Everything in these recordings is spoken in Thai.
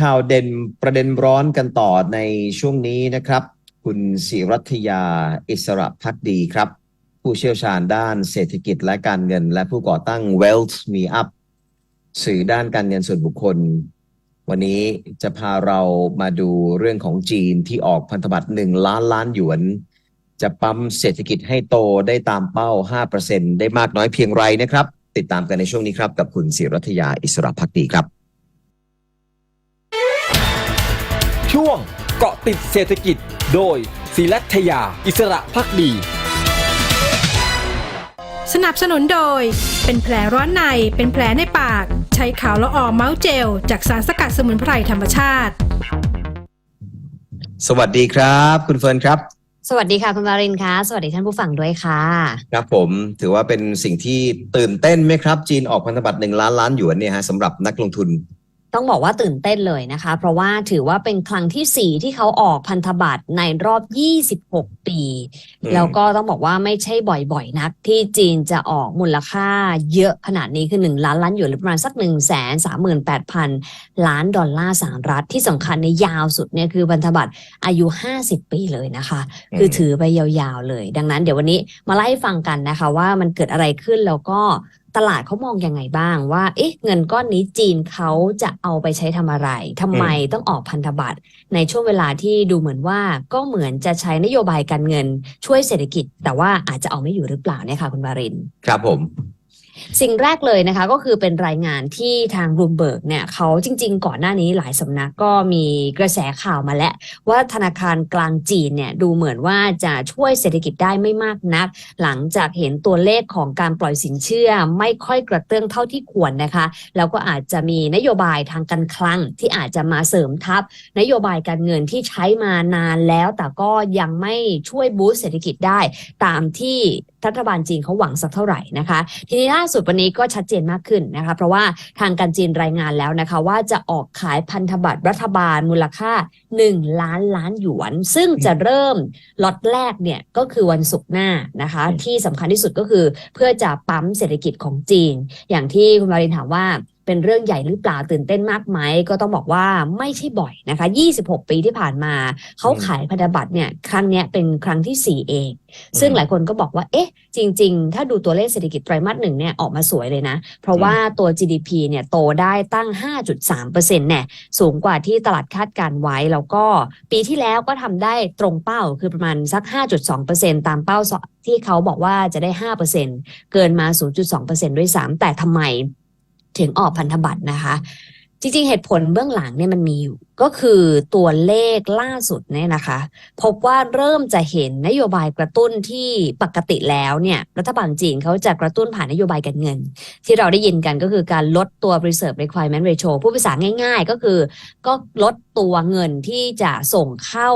ข่าวเด่นประเด็นร้อนกันต่อในช่วงนี้นะครับ คุณศิรัทยาอิสระพักดีครับ ผู้เชี่ยวชาญด้านเศรษฐกิจและการเงิน และผู้ก่อตั้ง Wealth Me Up สื่อด้านการเงินส่วนบุคคล วันนี้จะพาเรามาดูเรื่องของจีนที่ออกพันธบัตร1ล้านล้านหยวน จะปั๊มเศรษฐกิจให้โตได้ตามเป้า 5%ได้มากน้อยเพียงไรนะครับ ติดตามกันในช่วงนี้ครับ กับคุณศิรัทยาอิสระพักดีครับ ช่วงเกาะติดเศรษฐกิจ โดยศิรัทยา อิสระพักดี สนับสนุนโดย เป็นแผลร้อนในเป็นแผลในปาก ใช้ขาวละออเมาส์เจล จากสารสกัดสมุนไพรธรรมชาติ สวัสดีครับ คุณเฟิร์นครับ สวัสดีค่ะคุณมารินคะสวัสดีท่านผู้ฟังด้วยค่ะ ครับผมถือว่าเป็นสิ่งที่ตื่นเต้นไหมครับ จีนออกพันธบัตรหนึ่งล้านล้านหยวนเนี่ยฮะสำหรับนักลงทุน ต้องบอกว่าตื่นเต้นเลยนะคะ เพราะว่าถือว่าเป็นครั้งที่ 4 ที่เขาออกพันธบัตรในรอบ 26 ปีอืมแล้วก็ต้องบอกว่าไม่ใช่บ่อยๆ นัก ที่จีนจะออกมูลค่าเยอะขนาดนี้คือ 1 ล้านล้านหยวนหรือประมาณสัก 1 3 8 0 0 0 ล้านดอลลาร์สหรัฐที่สำคัญในยาวสุดเนี่ยคือพันธบัตรอายุ 50 ปีเลยนะคะ คือถือไปยาวๆเลย ดังนั้นเดี๋ยววันนี้มาไล่าให้ฟังกันนะคะว่ามันเกิดอะไรขึ้นแล้วก็ ตลาดเขามองยังไงบ้างว่า เอ๊ะ เงินก้อนนี้จีนเขาจะเอาไปใช้ทำอะไรทำไมต้องออกพันธบัตรในช่วงเวลาที่ดูเหมือนว่าก็เหมือนจะใช้นโยบายการเงินช่วยเศรษฐกิจ แต่ว่าอาจจะเอาไม่อยู่หรือเปล่าเนี่ยค่ะคุณบาริน ครับผม สิ่งแรกเลยนะคะก็คือเป็นรายงานที่ทางรูมเบิร์กเนี่ยเขาจริง ๆ ก่อนหน้านี้หลายสำนักก็มีกระแสข่าวมาแล้ว ว่าธนาคารกลางจีนเนี่ยดูเหมือนว่าจะช่วยเศรษฐกิจได้ไม่มากนัก หลังจากเห็นตัวเลขของการปล่อยสินเชื่อไม่ค่อยกระเตื้องเท่าที่ควรนะคะ แล้วก็อาจจะมีนโยบายทางการคลังที่อาจจะมาเสริมทับ นโยบายการเงินที่ใช้มานานแล้วแต่ก็ยังไม่ช่วยบูสต์เศรษฐกิจได้ ตามที่รัฐบาลจีนเขาหวังสักเท่าไหร่นะคะ ทีนี้ล่าสุดวันนี้ก็ชัดเจนมากขึ้นนะคะ เพราะว่าทางการจีนรายงานแล้วนะคะ ว่าจะออกขายพันธบัตรรัฐบาลมูลค่า 1 ล้านล้านหยวน ซึ่งจะเริ่มล็อตแรกเนี่ยก็คือวันศุกร์หน้านะคะอืมที่สำคัญที่สุดก็คือเพื่อจะปั๊มเศรษฐกิจของจีน อย่างที่คุณมารินถามว่า เป็นเรื่องใหญ่หรือเปล่าตื่นเต้นมากไหมก็ต้องบอกว่าไม่ใช่บ่อยนะคะ 26 ปีที่ผ่านมา เขาขายพันธบัตรเนี่ยครั้งเนี้ยเป็นครั้งที่ 4 เอง ซึ่งหลายคนก็บอกว่า เอ๊ะ จริง ๆ ถ้าดูตัวเลขเศรษฐกิจไตรมาสหนึ่งเนี่ยออกมาสวยเลยนะ เพราะว่าตัว GDP เนี่ยโตได้ตั้ง 5.3%เนี่ยสูงกว่าที่ตลาดคาดการไว้ แล้วก็ปีที่แล้วก็ทำได้ตรงเป้าคือประมาณสัก 5.2%ตามเป้าที่เขาบอกว่าจะได้ 5%เกินมา 0.2%ด้วยซ้ำแต่ทำไม ถึงออกพันธบัตรนะคะ จริงๆ เหตุผลเบื้องหลังเนี่ยมันมีอยู่ก็คือตัวเลขล่าสุดเนี่ยนะคะ พบว่าเริ่มจะเห็นนโยบายกระตุ้นที่ปกติแล้วเนี่ยรัฐบาลจีนเขาจะกระตุ้นผ่านนโยบายการเงิน ที่เราได้ยินกันก็คือการลดตัว reserve requirement ratio ผู้ภาษาง่าย ๆ ก็คือก็ลดตัวเงินที่จะส่งเข้า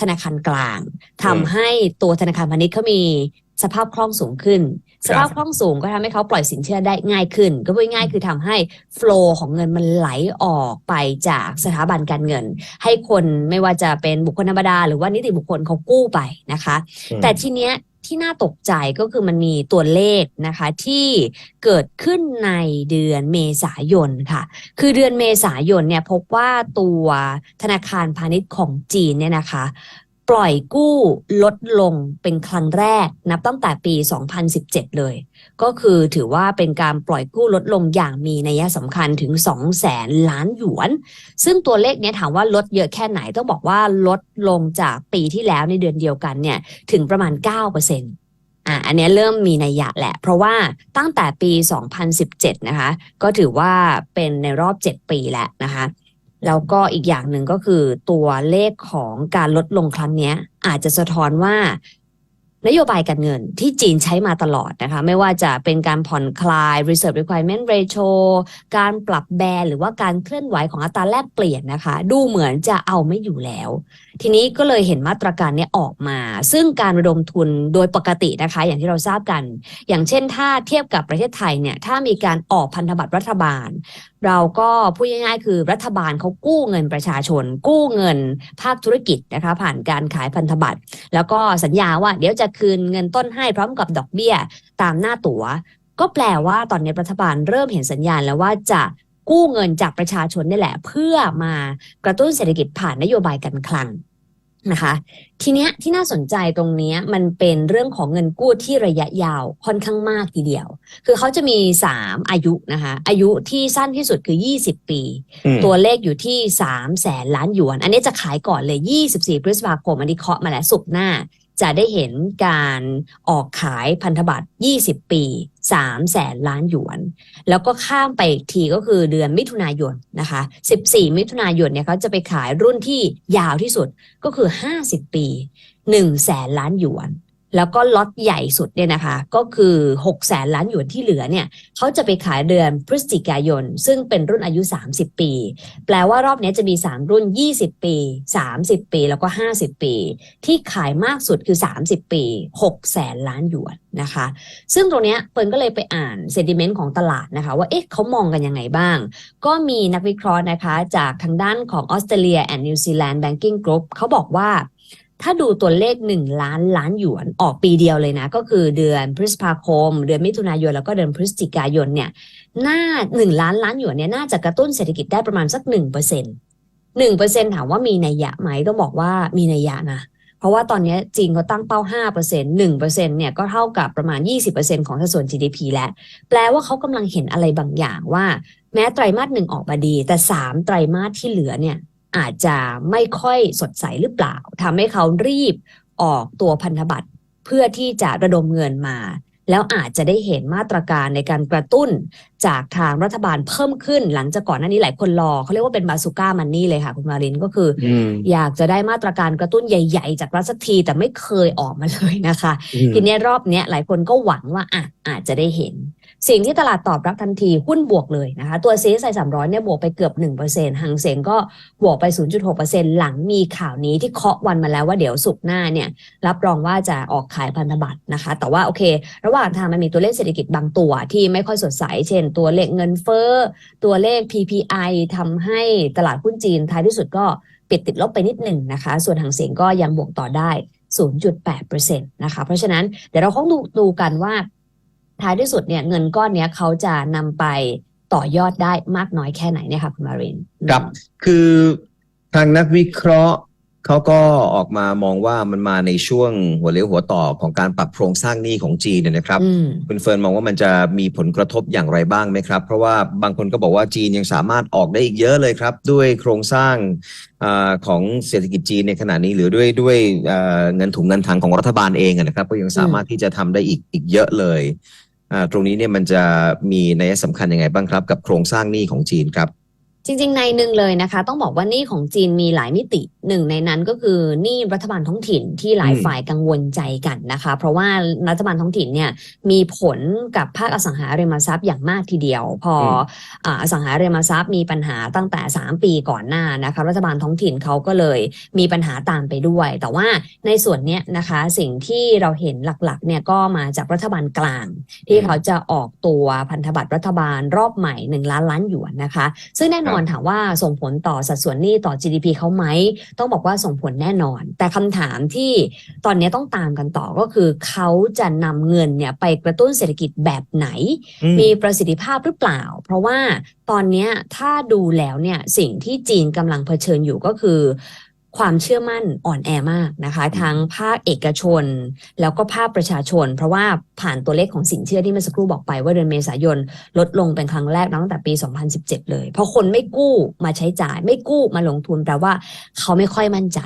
ธนาคารกลางทำให้ตัวธนาคารพาณิชย์เขามี สภาพคล่องสูงขึ้นครับสภาพคล่องสูงก็ทำให้เขาปล่อยสินเชื่อได้ง่ายขึ้น ก็พูดง่ายๆคือทำให้ flow ของเงินมันไหลออกไปจากสถาบันการเงิน ให้คนไม่ว่าจะเป็นบุคคลธรรมดา หรือว่านิติบุคคลเขากู้ไปนะคะ แต่ทีเนี้ยที่น่าตกใจก็คือมันมีตัวเลขนะคะที่เกิดขึ้นในเดือนเมษายนค่ะ คือเดือนเมษายนเนี่ยพบว่าตัวธนาคารพาณิชย์ของจีนเนี่ยนะคะ ปล่อยกู้ลดลงเป็นครั้งแรกนับตั้งแต่ปี 2017 เลย ก็คือถือว่าเป็นการปล่อยกู้ลดลงอย่างมีนัยสำคัญถึง2แสนล้านหยวน ซึ่งตัวเลขเนี้ยถามว่าลดเยอะแค่ไหนต้องบอกว่าลดลงจากปีที่แล้วในเดือนเดียวกันเนี่ยถึงประมาณ 9%อะอันเนี้ยเริ่มมีนัยยะแหละ เพราะว่าตั้งแต่ปี 2017 นะคะ ก็ถือว่าเป็นในรอบ 7 ปีแล้วนะคะ แล้วก็อีกอย่างหนึ่งก็คือตัวเลขของการลดลงครั้งนี้อาจจะสะท้อนว่า นโยบายการเงินที่จีนใช้มาตลอดนะคะ ไม่ว่าจะเป็นการผ่อนคลาย reserve requirement ratio การปรับแบนหรือว่าการเคลื่อนไหวของอัตราแลกเปลี่ยนนะคะ ดูเหมือนจะเอาไม่อยู่แล้ว ทีนี้ก็เลยเห็นมาตรการเนี้ยออกมา ซึ่งการระดมทุนโดยปกตินะคะ อย่างที่เราทราบกัน อย่างเช่นถ้าเทียบกับประเทศไทยเนี่ยถ้ามีการออกพันธบัตรรัฐบาล เราก็พูดง่ายๆ คือรัฐบาลเขากู้เงินประชาชน กู้เงินภาคธุรกิจนะคะ ผ่านการขายพันธบัตร แล้วก็สัญญาว่าเดี๋ยวจะคืนเงินต้นให้พร้อมกับดอกเบี้ยตามหน้าตั๋ว ก็แปลว่าตอนนี้รัฐบาลเริ่มเห็นสัญญาณแล้วว่าจะกู้เงินจากประชาชนนี่แหละ เพื่อมากระตุ้นเศรษฐกิจผ่านนโยบายการคลังนะคะ ทีเนี้ยที่น่าสนใจตรงเนี้ยมันเป็นเรื่องของเงินกู้ที่ระยะยาวค่อนข้างมากทีเดียว คือเขาจะมี 3 อายุนะคะ อายุที่สั้นที่สุดคือ 20 ปีอืมตัวเลขอยู่ที่3แสนล้านหยวน อันนี้จะขายก่อนเลย 24 พฤษภาคมอันนี้เคาะมาแล้วสุกร์หน้า จะได้เห็นการออกขายพันธบัตร 20 ปี3แสนล้านหยวน แล้วก็ข้ามไปอีกทีก็คือเดือนมิถุนายนนะคะ 14 มิถุนายนเนี่ยเขาจะไปขายรุ่นที่ยาวที่สุดก็คือ 50 ปี1แสนล้านหยวน แล้วก็ล็อตใหญ่สุดเนี่ยนะคะ ก็คือ6แสนล้านหยวนที่เหลือเนี่ยเขาจะไปขายเดือนพฤศจิกายน ซึ่งเป็นรุ่นอายุ 30 ปี แปลว่ารอบนี้จะมี 3 รุ่น 20 ปี 30 ปีแล้วก็ 50 ปี ที่ขายมากสุดคือ 30 ปี6แสนล้านหยวนนะคะ ซึ่งตรงเนี้ยเปิลก็เลยไปอ่านเซติเมนต์ของตลาดนะคะ ว่าเอ๊ะเขามองกันยังไงบ้าง ก็มีนักวิเคราะห์นะคะ จากทางด้านของออสเตรเลียแอนด์นิวซีแลนด์แบงกิ้งกรุ๊ปเขาบอกว่า ถ้าดูตัวเลข 1 ล้านล้านหยวนออกปีเดียวเลยนะ ก็คือเดือนพฤษภาคม เดือนมิถุนายนแล้วก็เดือนพฤศจิกายนเนี่ยน่า1 ล้านล้านหยวนเนี่ยน่าจะกระตุ้นเศรษฐกิจได้ประมาณสัก1%เปอร์เซ็นต์หนึ่งเปอร์เซ็นถามว่ามีนัยยะไหมต้องบอกว่ามีนัยยะนะ เพราะว่าตอนนี้จีนเขาตั้งเป้า 5% 1%เนี่ยก็เท่ากับประมาณ 20%ของสัดส่วน GDP แล้ว แปลว่าเขากำลังเห็นอะไรบางอย่างว่า แม้ไตรมาสหนึ่งออกมาดี แต่ 3 ไตรมาสที่เหลือเนี่ย อาจจะไม่ค่อยสดใสหรือเปล่าทำให้เขารีบออกตัวพันธบัตรเพื่อที่จะระดมเงินมา แล้วอาจจะได้เห็นมาตรการในการกระตุ้นจากทางรัฐบาลเพิ่มขึ้น หลังจากก่อนหน้านี้หลายคนรอเขาเรียกว่าเป็นบาซูก้ามันนี่เลยค่ะคุณมารินก็คือออืมอยากจะได้มาตรการกระตุ้นใหญ่ๆ จากรัฐสักทีแต่ไม่เคยออกมาเลยนะคะอืมทีเนี้ยรอบเนี้ยหลายคนก็หวังว่าอะอาจจะได้เห็น สิ่งที่ตลาดตอบรับทันทีหุ้นบวกเลยนะคะ ตัว CSI 300 เนี่ยบวกไปเกือบ 1%หังเสงก็บวกไป 0.6%หลังมีข่าวนี้ที่เคาะวันมาแล้วว่าเดี๋ยวสุกหน้าเนี่ย รับรองว่าจะออกขายพันธบัตรนะคะ แต่ว่าโอเค ระหว่างทางมันมีตัวเลขเศรษฐกิจบางตัวที่ไม่ค่อยสดใส เช่น ตัวเลขเงินเฟ้อ ตัวเลข PPI ทำให้ตลาดหุ้นจีนท้ายที่สุดก็ปิดติดลบไปนิดหนึ่งนะคะ ส่วนหางเสียงก็ยังบวกต่อได้ 0.8%นะคะ เพราะฉะนั้นเดี๋ยวเราคงดูดูกันว่า ท้ายที่สุดเนี่ยเงินก้อนเนี้ยเขาจะนำไปต่อยอดได้มากน้อยแค่ไหนเนี่ยค่ะคุณมารินครับคือทางนักวิเคราะห์เขาก็ออกมามองว่ามันมาในช่วงหัวเลี้ยวหัวต่อของการปรับโครงสร้างหนี้ของจีนเนยนะครับอืมคุณเฟิร์นมองว่ามันจะมีผลกระทบอย่างไรบ้างไหมครับ เพราะว่าบางคนก็บอกว่าจีนยังสามารถออกได้อีกเยอะเลยครับ ด้วยโครงสร้างอาของเศรษฐกิจจีนในขณะนี้หรือด้วยด้วยเอ่อเงินถุงเงินถังของรัฐบาลเองอะนะครับ ก็ยังสามารถที่จะทำได้อีกอีกเยอะเลยอ่า ตรงนี้เนี่ยมันจะมีนัยสำคัญยังไงบ้างครับ กับโครงสร้างหนี้ของจีนครับ จริงๆ ในหนึ่งเลยนะคะ ต้องบอกว่าหนี้ของจีนมีหลายมิติหนึ่งในนั้นก็คือหนี้รัฐบาลท้องถิ่นที่หลายอืมฝ่ายกังวลใจกันนะคะ เพราะว่ารัฐบาลท้องถิ่นเนี่ยมีผลกับภาคอสังหาริมทรัพย์อย่างมากทีเดียว พอออ่าอสังหาริมทรัพย์มีปัญหาตั้งแต่ 3 ปีก่อนหน้านะคะรัฐบาลท้องถิ่นเขาก็เลยมีปัญหาตามไปด้วย แต่ว่าในส่วนเนี้ยนะคะสิ่งที่เราเห็นหลักๆเนี่ยก็มาจากรัฐบาลกลาง ที่เขาจะออกตัวพันธบัตรรัฐบาลรอบใหม่1ล้านล้านหยวนนะคะ ซึ่งแน่นอนถามว่าส่งผลต่อสัดส่วนหนี้ต่อ GDP เขาไหม ต้องบอกว่าส่งผลแน่นอน แต่คำถามที่ตอนนี้ต้องตามกันต่อก็คือ เขาจะนำเงินเนี่ยไปกระตุ้นเศรษฐกิจแบบไหนอืมมีประสิทธิภาพหรือเปล่า เพราะว่าตอนเนี้ยถ้าดูแล้วเนี่ยสิ่งที่จีนกำลังเผชิญอยู่ก็คือ ความเชื่อมั่นอ่อนแอมากนะคะทั้งภาคเอกชน แล้วก็ภาคประชาชน เพราะว่าผ่านตัวเลขของสินเชื่อที่เมื่อสักครู่บอกไปว่าเดือนเมษายน ลดลงเป็นครั้งแรกตั้งแต่ปี 2017 เลย เพราะคนไม่กู้มาใช้จ่าย ไม่กู้มาลงทุนแปลว่าเขาไม่ค่อยมั่นใจ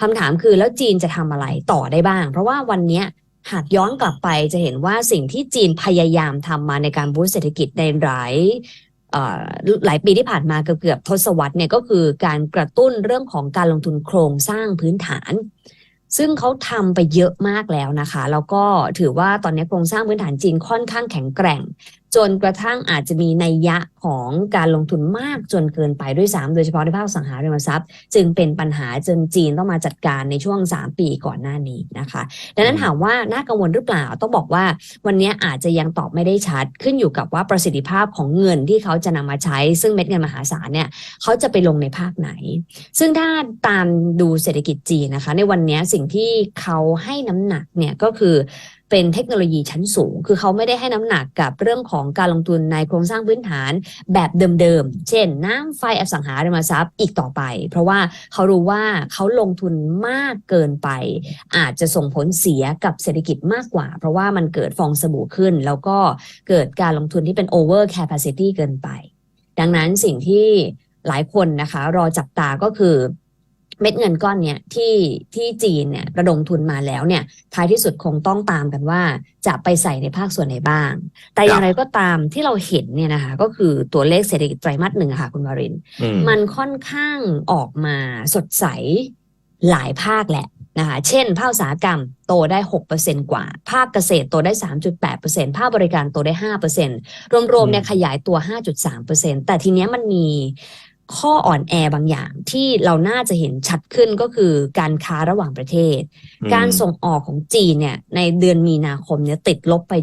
คำถามคือแล้วจีนจะทำอะไรต่อได้บ้าง เพราะว่าวันเนี้ยหากย้อนกลับไปจะเห็นว่าสิ่งที่จีนพยายามทำมาในการบูสต์เศรษฐกิจในหลายเอ่อ หลายปีที่ผ่านมาเกือบๆทศวรรษเนี่ยก็คือการกระตุ้นเรื่องของการลงทุนโครงสร้างพื้นฐาน ซึ่งเขาทำไปเยอะมากแล้วนะคะ แล้วก็ถือว่าตอนนี้โครงสร้างพื้นฐานจีนค่อนข้างแข็งแกร่งจนกระทั่งอาจจะมีนัยยะของการลงทุนมากจนเกินไปด้วยซ้ำโดยเฉพาะในภาคสังหาริมทรัพย์ จึงเป็นปัญหาจนจีนต้องมาจัดการในช่วง 3 ปีก่อนหน้านี้นะคะ ดังนั้นถามว่าน่ากังวลหรือเปล่าต้องบอกว่าวันนี้อาจจะยังตอบไม่ได้ชัด ขึ้นอยู่กับว่าประสิทธิภาพของเงินที่เขาจะนำมาใช้ ซึ่งเม็ดเงินมหาศาลเนี่ยเขาจะไปลงในภาคไหน ซึ่งถ้าตามดูเศรษฐกิจจีนนะคะ ในวันนี้สิ่งที่เขาให้น้ำหนักเนี่ยก็คือ เป็นเทคโนโลยีชั้นสูง คือเขาไม่ได้ให้น้ำหนักกับเรื่องของการลงทุนในโครงสร้างพื้นฐานแบบเดิมๆ เช่น น้ำไฟอสังหาริมทรัพย์อีกต่อไป เพราะว่าเขารู้ว่าเขาลงทุนมากเกินไป อาจจะส่งผลเสียกับเศรษฐกิจมากกว่า เพราะว่ามันเกิดฟองสบู่ขึ้น แล้วก็เกิดการลงทุนที่เป็น over capacity เกินไป ดังนั้นสิ่งที่หลายคนนะคะ รอจับตาก็คือ เม็ดเงินก้อนเนี้ยที่ที่จีนเนี่ยระดมทุนมาแล้วเนี่ยท้ายที่สุดคงต้องตามกันว่าจะไปใส่ในภาคส่วนไหนบ้าง แต่อย่างไรก็ตามที่เราเห็นเนี่ยนะคะก็คือตัวเลขเศรษฐกิจไตรมาสหนึ่งอะค่ะคุณวารินอืมมันค่อนข้างออกมาสดใสหลายภาคแหละนะคะเช่น ภาคอุตสาหกรรมโตได้ 6%กว่า ภาคเกษตรโตได้ 3.8%ภาคบริการโตได้ 5%รวมๆเนี่ยขยายตัว 5.3%แต่ทีเนี้ยมันมี ข้ออ่อนแอบางอย่างที่เราน่าจะเห็นชัดขึ้นก็คือการค้าระหว่างประเทศ การส่งออกของจีนเนี่ยในเดือนมีนาคมเนี่ยติดลบไป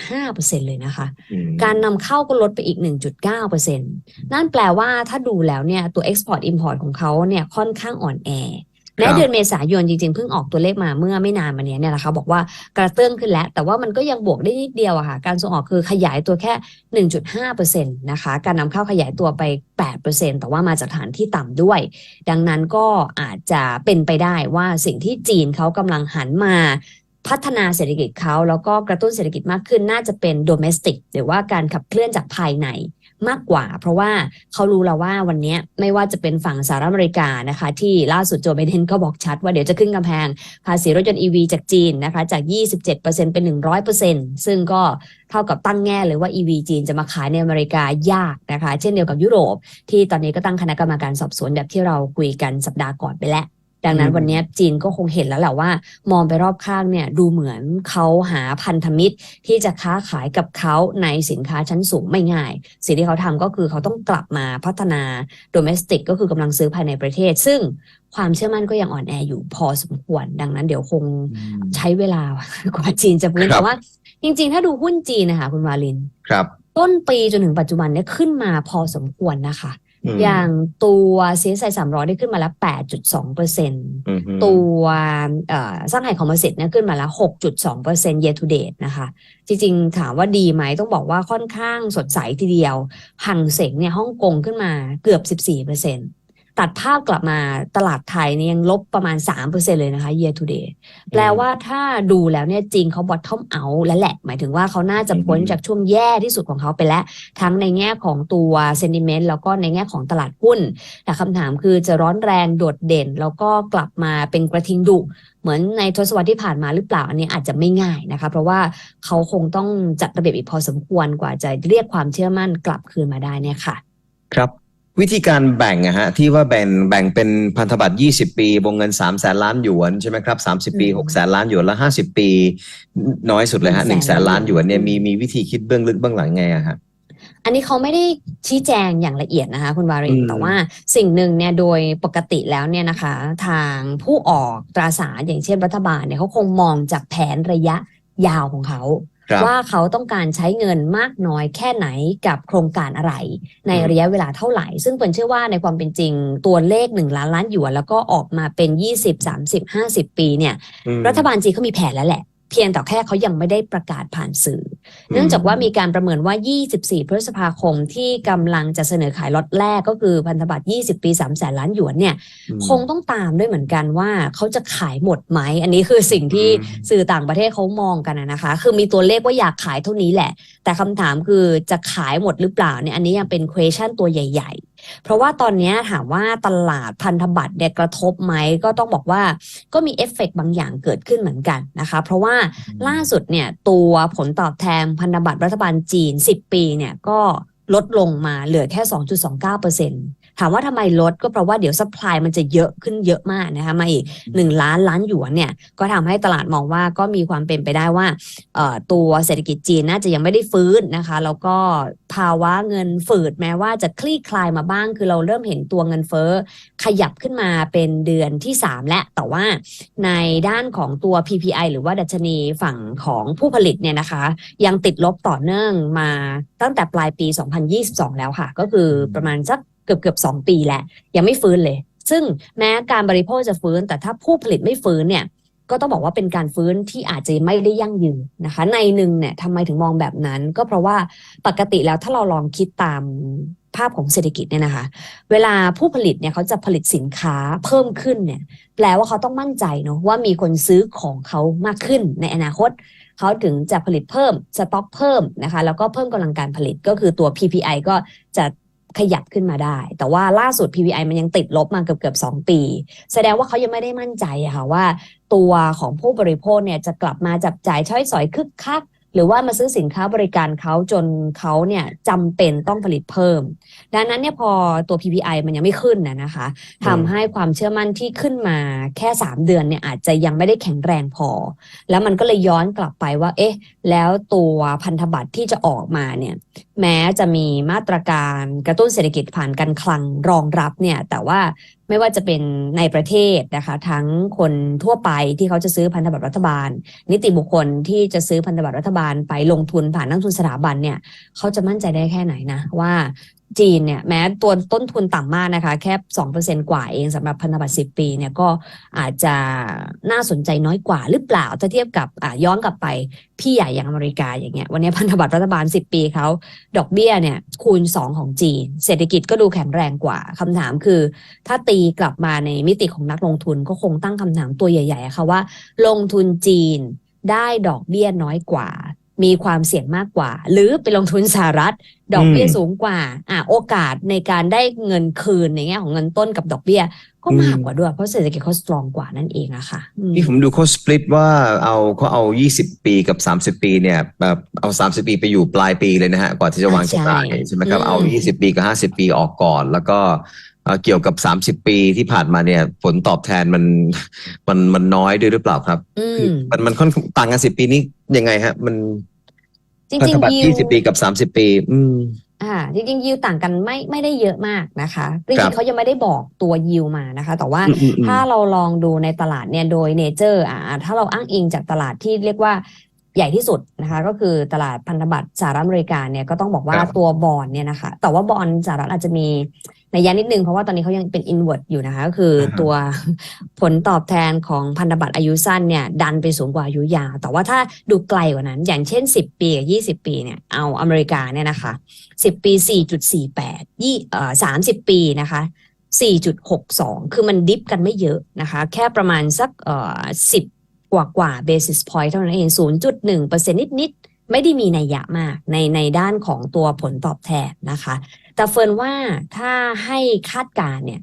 7.5%เลยนะคะอืมการนำเข้าก็ลดไปอีก 1.9%นั่นแปลว่าถ้าดูแล้วเนี่ยตัว Export Import ของเขาเนี่ยค่อนข้างอ่อนแอ แม้เดือนเมษายนจริงๆเพิ่งออกตัวเลขมาเมื่อไม่นานมาเนี้ยเนี่ยนะคะบอกว่ากระเตื้องขึ้นแล้ว แต่ว่ามันก็ยังบวกได้นิดเดียวอะค่ะ การส่งออกคือขยายตัวแค่ 1.5%นะคะ การนำเข้าขยายตัวไป 8%แต่ว่ามาจากฐานที่ต่ำด้วย ดังนั้นก็อาจจะเป็นไปได้ว่าสิ่งที่จีนเขากำลังหันมาพัฒนาเศรษฐกิจเขาแล้วก็กระตุ้นเศรษฐกิจมากขึ้นน่าจะเป็น domestic หรือว่าการขับเคลื่อนจากภายใน มากกว่า เพราะว่าเขารู้แล้วว่าวันนี้ไม่ว่าจะเป็นฝั่งสหรัฐอเมริกานะคะ ที่ล่าสุดโจไบเดนก็บอกชัดว่าเดี๋ยวจะขึ้นกำแพงภาษีรถยนต์ EV จากจีนนะคะ จาก 27%เป็น 100%ซึ่งก็เท่ากับตั้งแง่เลยว่า EV จีนจะมาขายในอเมริกายากนะคะ เช่นเดียวกับยุโรป ที่ตอนนี้ก็ตั้งคณะกรรมการสอบสวนแบบที่เราคุยกันสัปดาห์ก่อนไปแล้ว ดังนั้นอืมวันนี้จีนก็คงเห็นแล้วแหละว่า มองไปรอบข้างเนี่ยดูเหมือนเขาหาพันธมิตรที่จะค้าขายกับเขาในสินค้าชั้นสูงไม่ง่าย สิ่งที่เขาทำก็คือเขาต้องกลับมาพัฒนา domestic ก็คือกำลังซื้อภายในประเทศ ซึ่งความเชื่อมั่นก็ยังอ่อนแออยู่พอสมควร ดังนั้นเดี๋ยวคงใช้เวลากว่าจีนจะฟื้นครับแต่ว่า จริง ๆ ถ้าดูหุ้นจีนนะคะคุณวาลินครับ ต้นปีจนถึงปัจจุบันเนี่ยขึ้นมาพอสมควรนะคะม อย่างตัวเซียไซสามร้อยได้ขึ้นมาแล้ว8.2เปอร์เซ็นต์อืมฮึตัวเอ่อสร้างไห่คอมโพสิตเนี่ยขึ้นมาแล้ว6.2เปอร์เซ็นต์ year to date นะคะ จริงๆ ถามว่าดีไหมต้องบอกว่าค่อนข้างสดใสทีเดียว หังเสงเนี่ยฮ่องกงขึ้นมาเกือบ14เปอร์เซ็นต์ ตัดภาพกลับมาตลาดไทยเนี่ยยังลบประมาณ 3%เลยนะคะ year to date แปลว่าถ้าดูแล้วเนี่ยจริงเขา bottom out แล้วแหละ หมายถึงว่าเขาน่าจะพ้นอืมจากช่วงแย่ที่สุดของเขาไปแล้ว ทั้งในแง่ของตัว sentiment แล้วก็ในแง่ของตลาดหุ้น แต่คำถามคือจะร้อนแรงโดดเด่น แล้วก็กลับมาเป็นกระทิงดุเหมือนในทศวรรษที่ผ่านมาหรือเปล่าอันนี้อาจจะไม่ง่ายนะคะ เพราะว่าเขาคงต้องจัดระเบียบอีกพอสมควรกว่าจะเรียกความเชื่อมั่นกลับคืนมาได้เนี่ยค่ะ ครับ วิธีการแบ่งอะฮะที่ว่าแบ่งแบ่งเป็นพันธบัตร 20 ปีวงเงิน3แสนล้านหยวนใช่ไหมครับ 30 ปีอืม6แสนล้านหยวนแล้ว50 ปี น้อยสุดเลยฮะหนึ่1งแสแสนนล้านหยวนเนี่ยอืมมีมีวิธีคิดเบื้องลึกเบื้องหลังไงอะฮะอันนี้เขาไม่ได้ชี้แจงอย่างละเอียดนะคะคุณวารินอืมแต่ว่าสิ่งหนึ่งเนี่ยโดยปกติแล้วเนี่ยนะคะ ทางผู้ออกตราสารอย่างเช่นรัฐบาลเนี่ยเขาคงมองจากแผนระยะยาวของเขาครับ ว่าเขาต้องการใช้เงินมากน้อยแค่ไหนกับโครงการอะไร ในอืมระยะเวลาเท่าไหร่ ซึ่งเปิ่นเชื่อว่าในความเป็นจริงตัวเลข 1 ล้านล้านหยวนแล้วก็ออกมาเป็น 20 30 50 ปีเนี่ยอืมรัฐบาลจีนเขามีแผนแล้วแหละ เพียงแต่แค่เขายังไม่ได้ประกาศผ่านสื่ออเนื่องจากว่ามีการประเมินว่า 24 พฤษภาคมที่กำลังจะเสนอขายล็อตแรกก็คือพันธบัตร 20 ปี 3 แสนล้านหยวนเนี่ยอืมคงต้องตามด้วยเหมือนกันว่าเขาจะขายหมดไหม อันนี้คือสิ่งที่อืมสื่อต่างประเทศเขามองกันนะนะคะ คือมีตัวเลขว่าอยากขายเท่านี้แหละ แต่คำถามคือจะขายหมดหรือเปล่าเนี่ยอันนี้ยังเป็น question ตัวใหญ่ ๆ เพราะว่าตอนนี้ถามว่าตลาดพันธบัตรเนี่ยกระทบไหมก็ต้องบอกว่าก็มีเอฟเฟกต์บางอย่างเกิดขึ้นเหมือนกันนะคะ เพราะว่าล่าสุดเนี่ยตัวผลตอบแทนพันธบัตรรัฐบาลจีน 10 ปีเนี่ยก็ลดลงมาเหลือแค่ 2.29% ถามว่าทำไมลดก็เพราะว่าเดี๋ยวซัพพลายมันจะเยอะขึ้นเยอะมากนะคะมาอีก1ล้านล้านหยวนเนี่ยก็ทำให้ตลาดมองว่าก็มีความเป็นไปได้ว่าเอ่อตัวเศรษฐกิจจีนน่าจะยังไม่ได้ฟื้นนะคะแล้วก็ภาวะเงินฝืดแม้ว่าจะคลี่คลายมาบ้าง คือเราเริ่มเห็นตัวเงินเฟ้อขยับขึ้นมาเป็นเดือนที่ 3 และแต่ว่าในด้านของตัว PPI หรือว่าดัชนีฝั่งของผู้ผลิตเนี่ยนะคะ ยังติดลบต่อเนื่องมาตั้งแต่ปลายปี 2022 แล้วค่ะ ก็คือประมาณสัก เกือบเกือบสองปีแล้วยังไม่ฟื้นเลย ซึ่งแม้การบริโภคจะฟื้น แต่ถ้าผู้ผลิตไม่ฟื้นเนี่ยก็ต้องบอกว่าเป็นการฟื้นที่อาจจะไม่ได้ยั่งยืนนะคะ ในหนึ่งเนี่ยทำไมถึงมองแบบนั้น ก็เพราะว่าปกติแล้วถ้าเราลองคิดตามภาพของเศรษฐกิจเนี่ยนะคะ เวลาผู้ผลิตเนี่ยเขาจะผลิตสินค้าเพิ่มขึ้นเนี่ย แปลว่าเขาต้องมั่นใจเนาะว่ามีคนซื้อของเขามากขึ้นในอนาคต เขาถึงจะผลิตเพิ่มสต็อกเพิ่มนะคะ แล้วก็เพิ่มกำลังการผลิตก็คือตัว PPI ก็จะ ขยับขึ้นมาได้ แต่ว่าล่าสุด PPI มันยังติดลบมาเกือบเกือบสองปี แสดงว่าเขายังไม่ได้มั่นใจค่ะว่า ตัวของผู้บริโภคเนี่ยจะกลับมาจับจ่ายช้อยสอยคึกคักหรือว่ามาซื้อสินค้าบริการเขาจนเขาเนี่ยจำเป็นต้องผลิตเพิ่ม ดังนั้นเนี่ยพอตัว PPI มันยังไม่ขึ้นนะนะคะทำให้ความเชื่อมั่นที่ขึ้นมาแค่ 3 เดือนเนี่ยอาจจะยังไม่ได้แข็งแรงพอ แล้วมันก็เลยย้อนกลับไปว่า เอ๊ะ แล้วตัวพันธบัตรที่จะออกมาเนี่ย แม้จะมีมาตรการกระตุ้นเศรษฐกิจผ่านการคลังรองรับเนี่ย แต่ว่าไม่ว่าจะเป็นในประเทศนะคะ ทั้งคนทั่วไปที่เขาจะซื้อพันธบัตรรัฐบาล นิติบุคคลที่จะซื้อพันธบัตรรัฐบาลไปลงทุนผ่านนักทุนสถาบันเนี่ย เขาจะมั่นใจได้แค่ไหนนะว่าจีนเนี่ยแม้ตัวต้นทุนต่ำมากนะคะ แค่ 2%กว่าเองสำหรับพันธบัตร 10 ปีเนี่ยก็อาจจะน่าสนใจน้อยกว่าหรือเปล่า ถ้าเทียบกับย้อนกลับไป พี่ใหญ่อย่างอเมริกาอย่างเงี้ยวันนี้พันธบัตรรัฐบาล 10 ปีเขาดอกเบี้ยเนี่ยคูณ 2 ของจีน เศรษฐกิจก็ดูแข็งแรงกว่าคำถามคือ ถ้าตีกลับมาในมิติของนักลงทุนก็คงตั้งคำถามตัวใหญ่ๆค่ะว่า ลงทุนจีนได้ดอกเบี้ยน้อยกว่า มีความเสี่ยงมากกว่า หรือไปลงทุนสหรัฐ ดอกเบี้ยอืมสูงกว่า อะโอกาสในการได้เงินคืนในแง่ของเงินต้นกับดอกเบี้ย ก็มากกว่าด้วย เพราะเศรษฐกิจเขาสตรองกว่านั่นเองอะค่ะอืมนี่ผมดูเขาสปลิตว่าเอาเขาเอา 20 ปีกับ 30 ปีเนี่ยแบบเอา 30 ปีไปอยู่ปลายปีเลยนะฮะก่อนที่จะวางใช่จำหน่ายใช่ไหมครับอืมเอา 20 ปีกับ 50 ปีออกก่อนแล้วก็ เอ่อเกี่ยวกับ 30 ปีที่ผ่านมาเนี่ย ผลตอบแทนมันมันมันน้อยด้วยหรือเปล่าครับอืคือมมันมันค่อนข้างต่างกัน10ปีนี้ยังไงฮะ มันจริงพันธๆบัตรยิว20ปีกับ30ปี อืมอ่าจริงๆยิวต่างกันไม่ไม่ได้เยอะมากนะคะจครัริบงๆเขายังไม่ได้บอกตัวยิวมานะคะ แต่ว่าอืมอืมอืมถ้าเราลองดูในตลาดเนี่ยโดยเนเจอร์อ่าถ้าเราอ้างอิงจากตลาดที่เรียกว่า ใหญ่ที่สุดนะคะก็คือตลาดพันธบัตรสหรัฐอเมริกาเนี่ยก็ต้องบอกว่าครับตัวบอลเนี่ยนะคะแต่ว่าบอลสหรัฐอาจจะมีในยยะนิดนึง เพราะว่าตอนนี้เขายังเป็นอินเว r ร์อยู่นะคะก็คืออาฮะตัวผลตอบแทนของพันธบัตรอายุสั้นเนี่ยดันไปสูงกว่าอายุยาว แต่ว่าถ้าดูไกลกว่านั้น อย่างเช่น 10 ปีกับ20 ปีเนี่ยเอาอเมริกาเนี่ยนะคะ 10 ปี 4.48ยี่เอ่อ30 ปีนะคะ4.62 คือมันดิฟกันไม่เยอะนะคะ แค่ประมาณสักเอ่อ10 กว่ากว่า basis point เท่านั้นเอง0.1เปอร์เซ็นต์นิดๆ ไม่ได้มีนัยยะมากในในด้านของตัวผลตอบแทนนะคะ แต่เฟิร์นว่าถ้าให้คาดการ์เนี่ย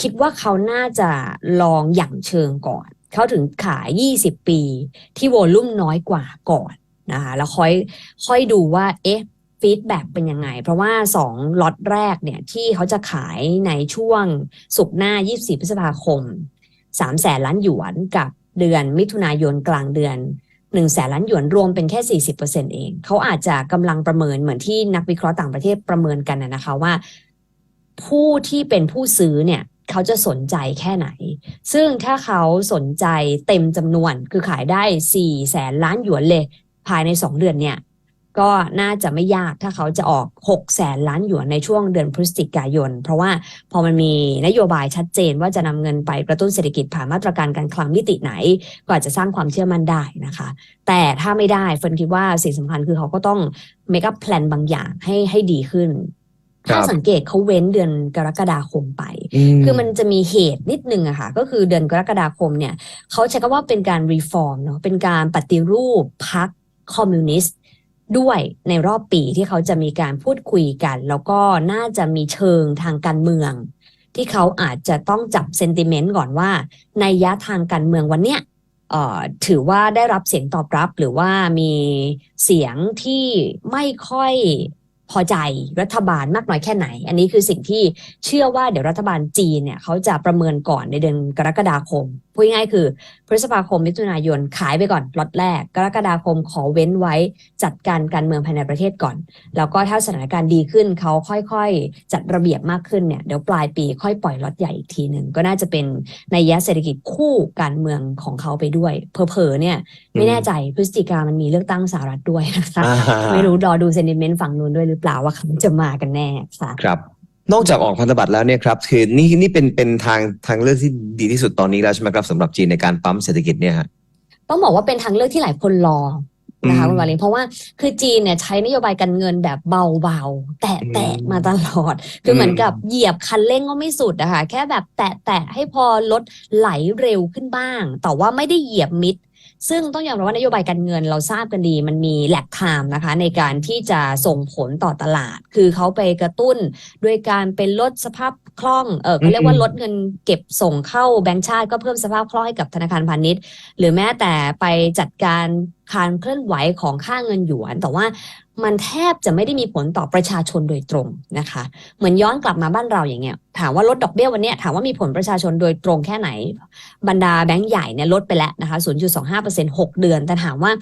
คิดว่าเขาน่าจะลองหยั่งเชิงก่อน เขาถึงขาย 20 ปี ที่โวลุ่มน้อยกว่าก่อนนะคะแล้วค่อยค่อยดูว่าเอ๊ะฟีดแบ็กเป็นยังไง เพราะว่า2ล็อตแรกเนี่ยที่เขาจะขายในช่วงสุกหน้า 24 พฤษภาคม3แสนล้านหยวนกับ เดือน มิถุนายนกลางเดือน1แสนล้านหยวนรวมเป็นแค่ 40%เอง เขาอาจจะกำลังประเมินเหมือนที่นักวิเคราะห์ต่างประเทศประเมินกันนะนะคะว่า ผู้ที่เป็นผู้ซื้อเนี่ยเขาจะสนใจแค่ไหน ซึ่งถ้าเขาสนใจเต็มจำนวนคือขายได้4แสนล้านหยวนเลย ภายใน 2 เดือนเนี่ย ก็น่าจะไม่ยากถ้าเขาจะออก 6 แสนล้านหยวนในช่วงเดือนพฤศจิกายน เพราะว่าพอมันมีนโยบายชัดเจนว่าจะนำเงินไปกระตุ้นเศรษฐกิจผ่านมาตรการการคลังมิติไหน ก็อาจจะสร้างความเชื่อมั่นได้นะคะ แต่ถ้าไม่ได้เฟิร์นคิดว่าสิ่งสำคัญคือเขาก็ต้อง make up plan บางอย่างให้ให้ดีขึ้นครับถ้าสังเกตเขาเว้นเดือนกรกฎาคมไป คือมันจะมีเหตุนิดนึงอะค่ะ ก็คือเดือนกรกฎาคมเนี่ยเขาใช้คำว่าเป็นการรีฟอร์มเนาะ เป็นการปฏิรูปพรรคคอมมิวนิสต์ ด้วยในรอบปีที่เขาจะมีการพูดคุยกัน แล้วก็น่าจะมีเชิงทางการเมือง ที่เขาอาจจะต้องจับเซนติเมนต์ก่อนว่า ในยะทางการเมืองวันเนี้ยถือว่าได้รับเสียงตอบรับหรือว่ามีเสียงที่ไม่ค่อย พอใจรัฐบาลมากน้อยแค่ไหน อันนี้คือสิ่งที่เชื่อว่าเดี๋ยวรัฐบาลจีนเนี่ยเขาจะประเมินก่อนในเดือนกรกฎาคมพูดง่ายๆคือ พฤษภาคมมิถุนายนขายไปก่อนล็อตแรก กรกฎาคมขอเว้นไว้จัดการการเมืองภายในประเทศก่อน แล้วก็ถ้าสถานการณ์ดีขึ้นเขาค่อยๆ จัดระเบียบมากขึ้นเนี่ยเดี๋ยวปลายปีค่อยปล่อยล็อตใหญ่อีกทีหนึ่งก็น่าจะเป็นในยะเศรษฐกิจคู่การเมืองของเขาไปด้วยเพอๆเนี่ยไม่แน่ใจพฤศจิกามันมีเลือกตั้งสหรัฐด้วยนะคะอ่าไม่รู้รอดูเซนติเมนต์ฝั่งนู้นด้วยหรือเปล่าว่าเขาจะมากันแน่ค่ะครับ นอกจากออกพันธบัตรแล้วเนี่ยครับคือนี่นี่เป็นเป็นทางทางเลือกที่ดีที่สุดตอนนี้แล้วใช่ไหมครับสำหรับจีนในการปั๊มเศรษฐกิจเนี่ยฮะต้องบอกว่าเป็นทางเลือกที่หลายคนรอนะคะอืมคุณวาลินเพราะว่าคือจีนเนี่ยใช้นโยบายการเงินแบบเบาๆ แตะอืมแตะมาตลอด คือเหมือนอืมกับเหยียบคันเร่งก็ไม่สุดอะค่ะแค่แบบแตะแตะให้พอรถไหลเร็วขึ้นบ้าง แต่ว่าไม่ได้เหยียบมิด ซึ่งต้องยอมรับว่านโยบายการเงินเราทราบกันดีมันมีแหลกไทม์นะคะ ในการที่จะส่งผลต่อตลาด คือเขาไปกระตุ้นด้วยการเป็นลดสภาพคล่องเออเขาเรียกว่าอืมลดเงินเก็บส่งเข้าแบงก์ชาติก็เพิ่มสภาพคล่องให้กับธนาคารพาณิชย์ หรือแม้แต่ไปจัดการ การเคลื่อนไหวของค่าเงินหยวน แต่ว่ามันแทบจะไม่ได้มีผลต่อประชาชนโดยตรงนะคะ เหมือนย้อนกลับมาบ้านเราอย่างเงี้ย ถามว่าลดดอกเบี้ยวันนี้ถามว่ามีผลประชาชนโดยตรงแค่ไหน บรรดาแบงก์ใหญ่เนี่ยลดไปแล้วนะคะ 0.25% 6 เดือน แต่ถามว่า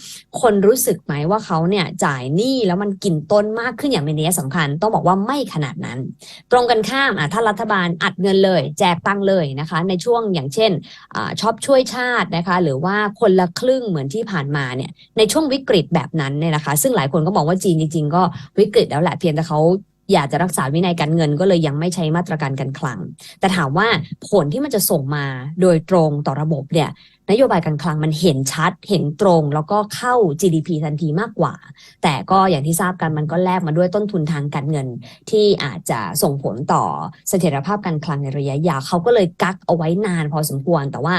คนรู้สึกไหมว่าเขาเนี่ยจ่ายหนี้แล้วมันกินต้นมากขึ้นอย่างเป็นนัยสำคัญ ต้องบอกว่าไม่ขนาดนั้น ตรงกันข้ามอะถ้ารัฐบาลอัดเงินเลย แจกตังค์เลยนะคะ ในช่วงอย่างเช่นอาชอปช่วยชาตินะคะ หรือว่าคนละครึ่งเหมือนที่ผ่านมาเนี่ยในช่วงวิกฤตแบบนั้นเนี่ยนะคะ ซึ่งหลายคนก็มองว่าจีนจริงๆก็วิกฤตแล้วแหละเพียงแต่เขา อยากจะรักษาวินัยการเงินก็เลยยังไม่ใช้มาตรการการคลัง แต่ถามว่าผลที่มันจะส่งมาโดยตรงต่อระบบเนี่ยนโยบายการคลังมันเห็นชัดเห็นตรง แล้วก็เข้า GDP ทันทีมากกว่า แต่ก็อย่างที่ทราบกันมันก็แลกมาด้วยต้นทุนทางการเงิน ที่อาจจะส่งผลต่อเสถียรภาพการคลังในระยะยาวเขาก็เลยกักเอาไว้นานพอสมควร แต่ว่า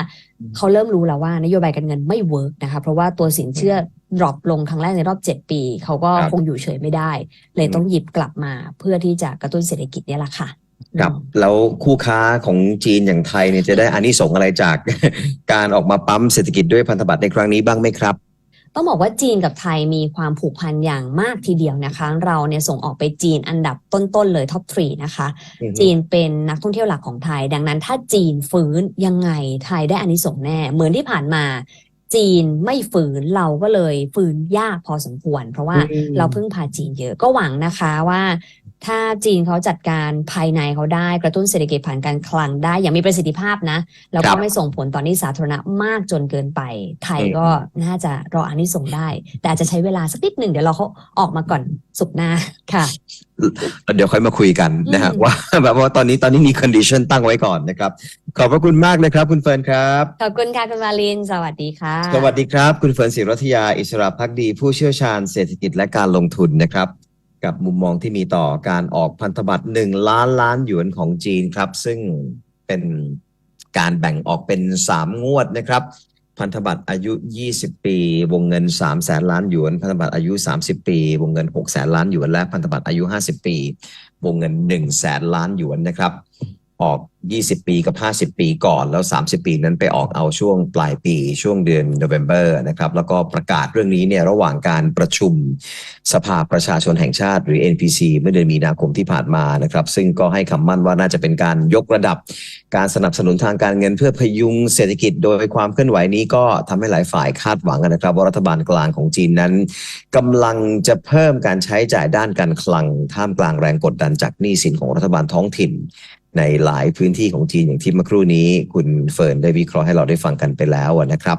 เขาเริ่มรู้แล้วว่านโยบายการเงินไม่เวิร์กนะคะเพราะว่าตัวสินเชื่อ ดรอปลงครั้งแรกในรอบ7ปี เขาก็ครับคงอยู่เฉยไม่ได้ เลยต้องหยิบกลับมาเพื่อที่จะกระตุ้นเศรษฐกิจเนี่ยแหละค่ะครับอืมแล้วคู่ค้าของจีนอย่างไทยเนี่ยจะได้อานิสงส์อะไรจากการออกมาปั๊มเศรษฐกิจด้วยพันธบัตรในครั้งนี้บ้างไหมครับต้องบอกว่าจีนกับไทยมีความผูกพันอย่างมากทีเดียวนะคะ เราเนี่ยส่งออกไปจีนอันดับต้นๆเลยท็อปทรีนะคะ จีนเป็นนักท่องเที่ยวหลักของไทย ดังนั้นถ้าจีนฟื้นยังไงไทยได้อานิสงส์แน่ เหมือนที่ผ่านมา จีนไม่ฟื้นเราก็เลยฟื้นยากพอสมควร เพราะว่าอืมเราเพิ่งพาจีนเยอะก็หวังนะคะว่า ถ้าจีนเขาจัดการภายในเขาได้กระตุ้นเศรษฐกิจผ่านการคลังได้อย่างมีประสิทธิภาพนะ แล้วครัก็บไม่ส่งผลต่อหนี้สาธารณะมากจนเกินไป ไทยอืมก็น่าจะรออานิสงส์ได้ แต่อาจจะใช้เวลาสักนิดหนึ่งเดี๋ยวเราเขาออกมาก่อนสุกร์หน้าค่ะ เดี๋ยวค่อยมาคุยกันนะฮะอืมว่าแบบว่าตอนนี้ตอนนี้มี condition ตั้งไว้ก่อนนะครับ ขอบพระคุณมากเลยครับ คุณเฟิร์นครับขอบคุณค่ะคุณวาลิน สวัสดีค่ะ สวัสดีครับ คุณเฟิร์นศิรัทยาอิสระพักดี ผู้เชี่ยวชาญเศรษฐกิจและการลงทุนนะครับ กับมุมมองที่มีต่อการออกพันธบัตรหนึ่งล้านล้านหยวนของจีนครับ ซึ่งเป็นการแบ่งออกเป็นสามงวดนะครับ พันธบัตรอายุ 20 ปี วงเงิน 3 แสนล้านหยวน พันธบัตรอายุ 30 ปี วงเงิน 6 แสนล้านหยวน และพันธบัตรอายุ 50 ปี วงเงิน 1 แสนล้านหยวนนะครับ ออก 20 ปีกับ 50 ปีก่อน แล้ว 30 ปีนั้นไปออกเอาช่วงปลายปีช่วงเดือน November นะครับ แล้วก็ประกาศเรื่องนี้เนี่ยระหว่างการประชุมสภาประชาชนแห่งชาติหรือ NPC เมื่อเดือนมีนาคมที่ผ่านมานะครับ ซึ่งก็ให้คำมั่นว่าน่าจะเป็นการยกระดับ การสนับสนุนทางการเงินเพื่อพยุงเศรษฐกิจโดยความเคลื่อนไหวนี้ก็ทำให้หลายฝ่ายคาดหวังนะครับ ว่ารัฐบาลกลางของจีนนั้นกำลังจะเพิ่มการใช้จ่ายด้านการคลังท่ามกลางแรงกดดันจากหนี้สินของรัฐบาลท้องถิ่น ในหลายพื้นที่ของจีนอย่างที่เมื่อครู่นี้ คุณเฟิร์นได้วิเคราะห์ให้เราได้ฟังกันไปแล้วนะครับ